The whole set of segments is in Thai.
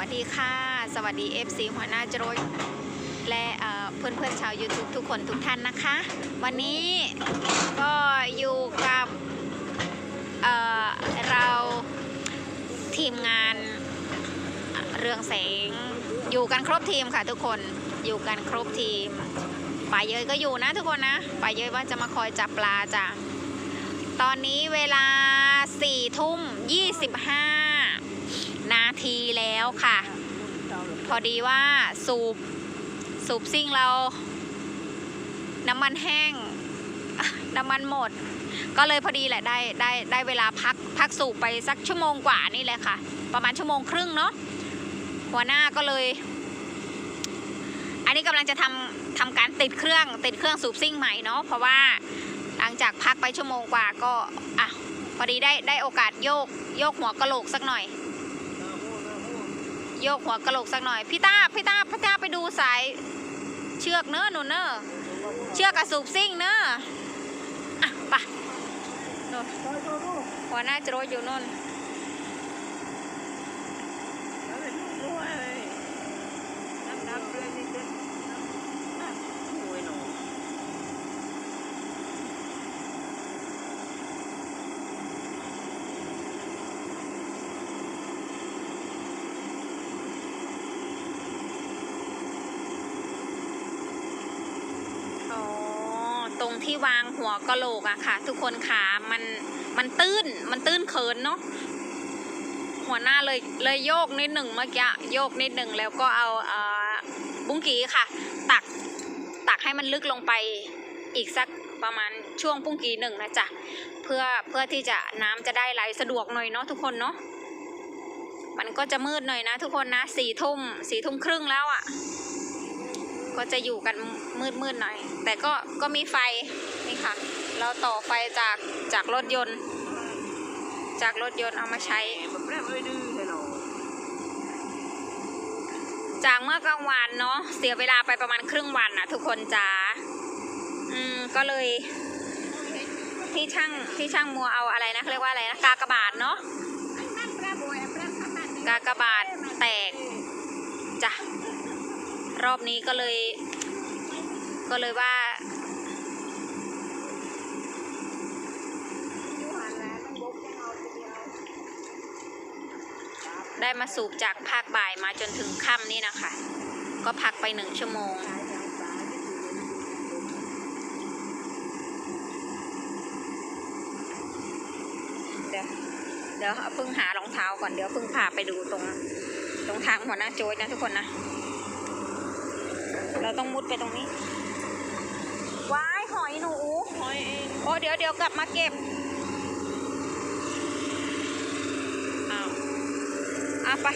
วัสดีค่ะ สวัสดี FC หัวหน้าจรดและเอ่อเพื่อนๆชาว YouTube ทุกคนทุกท่านนะคะ วันนี้ก็อยู่กับเเราทีมงานเรืองแสงอยู่กันครบทีมค่ะทุกคนอยู่กันครบทีมป่าเยยก็อยู่นะทุกคนนะป่าเยยว่าจะมาคอยจับปลาจ้ะตอนนี้เวลา4ทุ่ม25นาทีแล้ว ค่ะ พอดีว่าสูบ สูบซิ่งเรา น้ำมันแห้ง น้ำมันหมด ก็เลยพอดีแหละได้ได้ได้เวลาพักพักสูบไปสักชั่วโมงกว่านี่แหละค่ะ ประมาณชั่วโมงครึ่งเนาะหัวหน้าก็เลย อันนี้กำลังจะทำทำการติดเครื่องติดเครื่องสูบซิ่งใหม่เนาะเพราะว่าหลังจากพักไปชั่วโมงกว่าก็อะพอดีได้ได้โอกาสโยกโยกหัวกะโหลกสักหน่อย โยกหัวกะโหลกสักหน่อย พี่ตาพี่ตาพี่ตาไปดูสาย เชือกเนอะหนูเนอะเชือกกระสูบซิ่งเนอะอะไปหัวหน้าจะรถอยู่นู่น อ๋อ ตรงที่วางหัวกะโหลกอะค่ะ ทุกคนขามันมันตื้นมันตื้นเขินเนาะหัวหน้าเลยเลยโยกนิดหนึ่งเมื่อกี้โยกนิดหนึ่งแล้วก็เอาเออบุ้งกีค่ะ ตักตักให้มันลึกลงไปอีกสักประมาณช่วงปุ้งกีหนึ่งนะจ๊ะเพื่อเพื่อที่จะน้ำจะได้ไหลสะดวกหน่อยเนาะทุกคนเนาะมันก็จะมืดหน่อยนะ ทุกคนนะสี่ทุ่มสี่ทุ่มครึ่งแล้วอะ ก็จะอยู่กันมืดๆหน่อย แต่ก็ก็มีไฟนี่ค่ะ เราต่อไฟจากจากรถยนต์ จากรถยนต์เอามาใช้ จากเมื่อกลางวันเนาะเสียเวลาไปประมาณครึ่งวันนะทุกคนจ้าอืมก็เลย ที่ช่างที่ช่างมัวเอาอะไรนะเขาเรียกว่าอะไรนะกากบาทเนาะกากบาทแตกจ้ะ รอบนี้ก็เลย ก็เลยว่าได้มาสูบจากภาคบ่ายมาจนถึงค่ำนี่นะคะ ก็พักไปหนึ่งชั่วโมง เดี๋ยวเดี๋ยวเพิ่งหารองเท้าก่อนเดี๋ยวเพิ่งพาไปดูตรง ตรงทางหัวหน้าโจยนะทุกคนนะ เราต้องมุดไปตรงนี้ ว้ายหอยหนู หอยเองโอ้เดี๋ยวเดี๋ยวกลับมาเก็บอ้าวเอาไป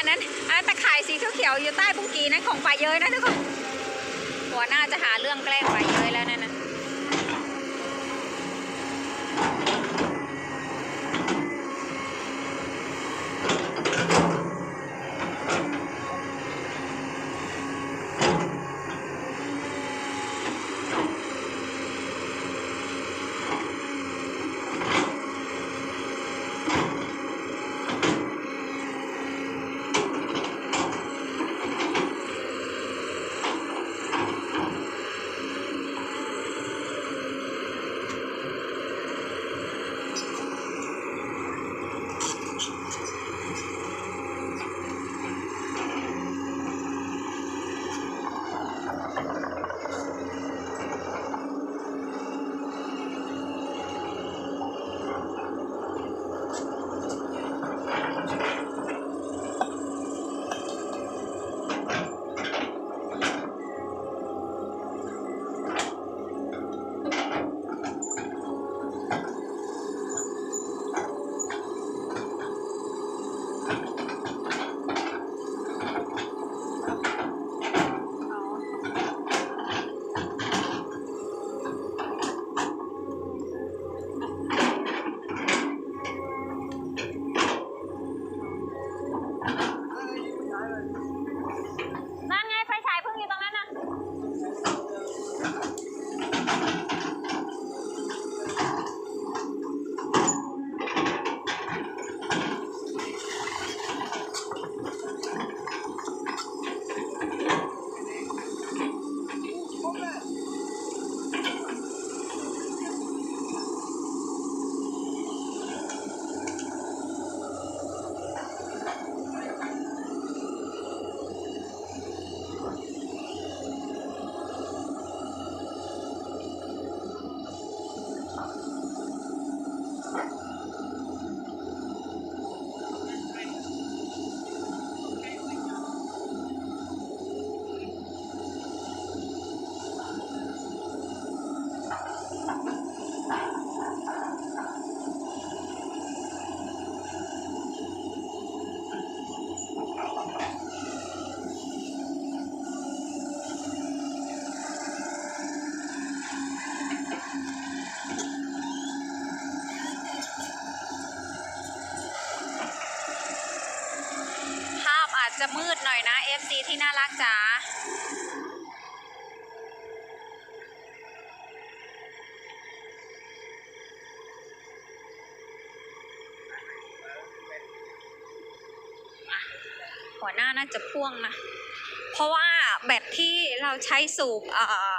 อันนั้นอันตะข่ายสีเขียวๆอยู่ใต้บุ้งกีนั้นของฝ่ายเย้ยนะทุกคนหัวหน้าจะหาเรื่องแกล้งฝ่ายเย้ยแล้วนั่นนะ จะมืดหน่อยนะ FC ที่น่ารักจ๋าหัวหน้าน่าจะพ่วงนะ เพราะว่าแบตที่เราใช้สูบเอ่อ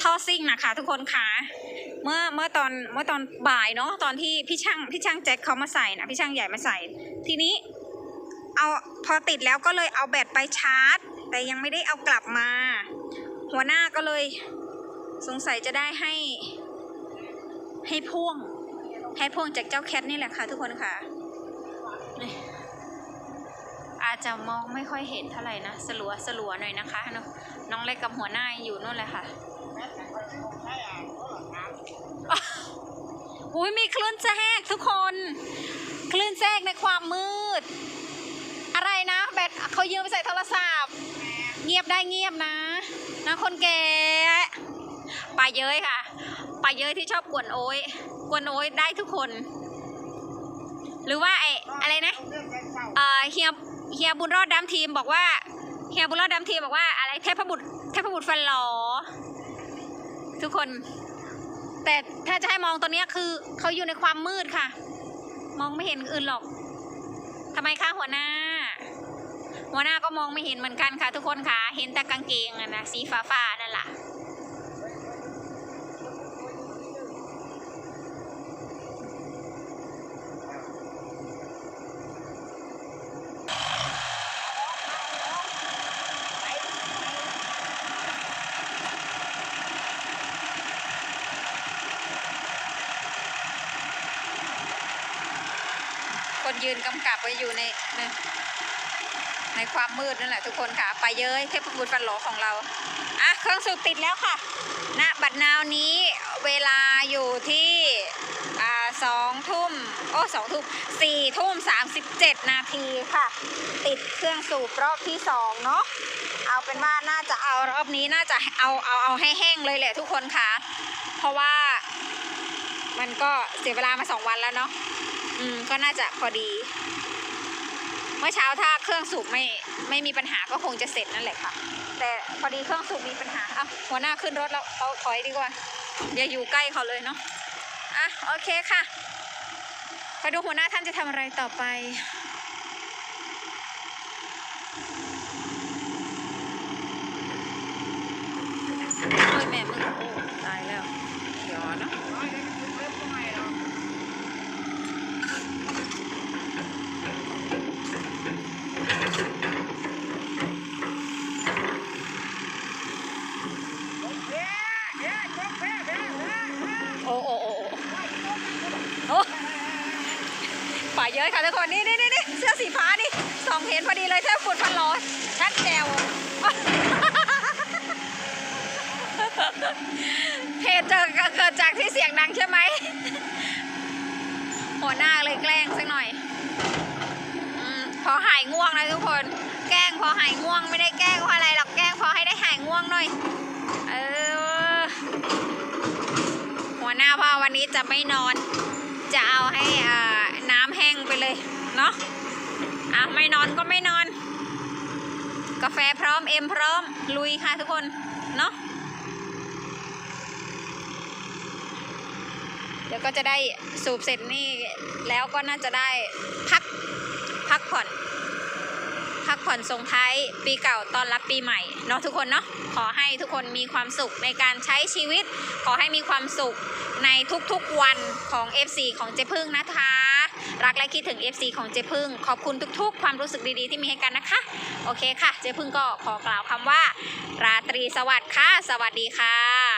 ท่อซิ่งนะคะทุกคนคะเมื่อเมื่อตอนเมื่อตอนบ่ายเนาะตอนที่พี่ช่างพี่ช่างแจ็คเขามาใส่นะพี่ช่างใหญ่มาใส่ ทีนี้ เอาพอติดแล้วก็เลยเอาแบตไปชาร์จ แต่ยังไม่ได้เอากลับมา หัวหน้าก็เลยสงสัยจะได้ให้ ให้พ่วง ให้พ่วงจากเจ้าแคทนี่แหละค่ะทุกคนค่ะ อาจจะมองไม่ค่อยเห็นเท่าไหร่นะสลัวสลัวหน่อยนะคะน,น้องเล็กกับหัวหน้าอยู่นู่นแหละค่ะอุ้ยมีคลื่นแทรกทุกคน คลื่นแทรกในความมืด ไรนะแบตเขายืมไปใส่โทรศัพท์ เงียบได้เงียบนะนะคนแก่ปลาเย้ยค่ะปลาเย้ยที่ชอบกวนโอ้ยกวนโอ้ยได้ทุกคน หรือว่าไอ้อะไรนะเอ่อเฮียเฮียบุญรอดดำทีมบอกว่าเฮียบุญรอดดำทีมบอกว่าอะไรเทพบุตรเทพบุตรฟันหลอทุกคน แต่ถ้าจะให้มองตัวเนี้ยคือเขาอยู่ในความมืดค่ะ มองไม่เห็นอื่นหรอกทำไมคะหัวหน้า หัวหน้าก็มองไม่เห็นเหมือนกันค่ะ ทุกคนค่ะ เห็นแต่กางเกงอะนะสีฟ้าฟ้าๆนั่นแหละคนยืนกำกับไว้อยู่ในใน ในความมืดนั่นแหละทุกคนค่ะ ไปเย้ยเทพบุตรฟันหลอของเรา อะ เครื่องสูบติดแล้วค่ะณบัดนาวนี้เวลาอยู่ที่สองทุ่มโอ้สองทุ่มสี่ทุ่มสามสิบเจ็ดนาทีค่ะ ติดเครื่องสูบรอบที่สองเนาะเอาเป็นว่าน่าจะเอารอบนี้น่าจะเอาเอาเอาให้แห้งเลยแหละทุกคนค่ะ เพราะว่ามันก็เสียเวลามาสองวันแล้วเนาะอืมก็น่าจะพอดี เมื่อเช้าถ้าเครื่องสูบไม่ไม่มีปัญหาก็คงจะเสร็จนั่นแหละค่ะ แต่พอดีเครื่องสูบมีปัญหาเอาหัวหน้าขึ้นรถแล้วเราถอยดีกว่า อย่าอยู่ใกล้เขาเลยเนาะอะโอเคค่ะไปดูหัวหน้าท่านจะทำอะไรต่อไปโอ้ยแม่มึงโอ้ตายแล้วเดี๋ยวนะ โอ้โอ้โอ้โอ้โอ้ฝ่ายเยอะ ค่ะทุกคนนี่นี่นี่เสื้อสีฟ้านี่สองเห็นพอดีเลยเสื้อฝุ่นพันร้อนชัดแจวเหตุเจอเกิดจากที่เสียงดังใช่ไหมหัวหน้าเลยแกล้งสักหน่อยอพอหายง่วงนะทุกคน แกล้งพอหายง่วงไม่ได้แกล้งเพราะอะไรหรอกแกล้งพอให้ได้หายง่วงหน่อย เออ หัวหน้าว่าวันนี้จะไม่นอน จะเอาให้อ่าน้ำแห้งไปเลย เนาะอะไม่นอนก็ไม่นอน กาแฟพร้อมเอ็มพร้อม ลุยค่ะทุกคน เนาะเดี๋ยวก็จะได้สูบเสร็จนี่แล้วก็น่าจะได้พักพักผ่อน พักผ่อนส่งท้ายปีเก่าตอนรับปีใหม่เนาะทุกคนเนาะขอให้ทุกคนมีความสุขในการใช้ชีวิต ขอให้มีความสุขในทุกๆวันของ FC ของเจพึ่งนะคะ รักและคิดถึง FC ของเจพึ่ง ขอบคุณทุกๆ ความรู้สึกดีๆที่มีให้กันนะคะ โอเคค่ะ เจพึ่งก็ขอกล่าวคำว่า ราตรีสวัสดิ์ค่ะ สวัสดีค่ะ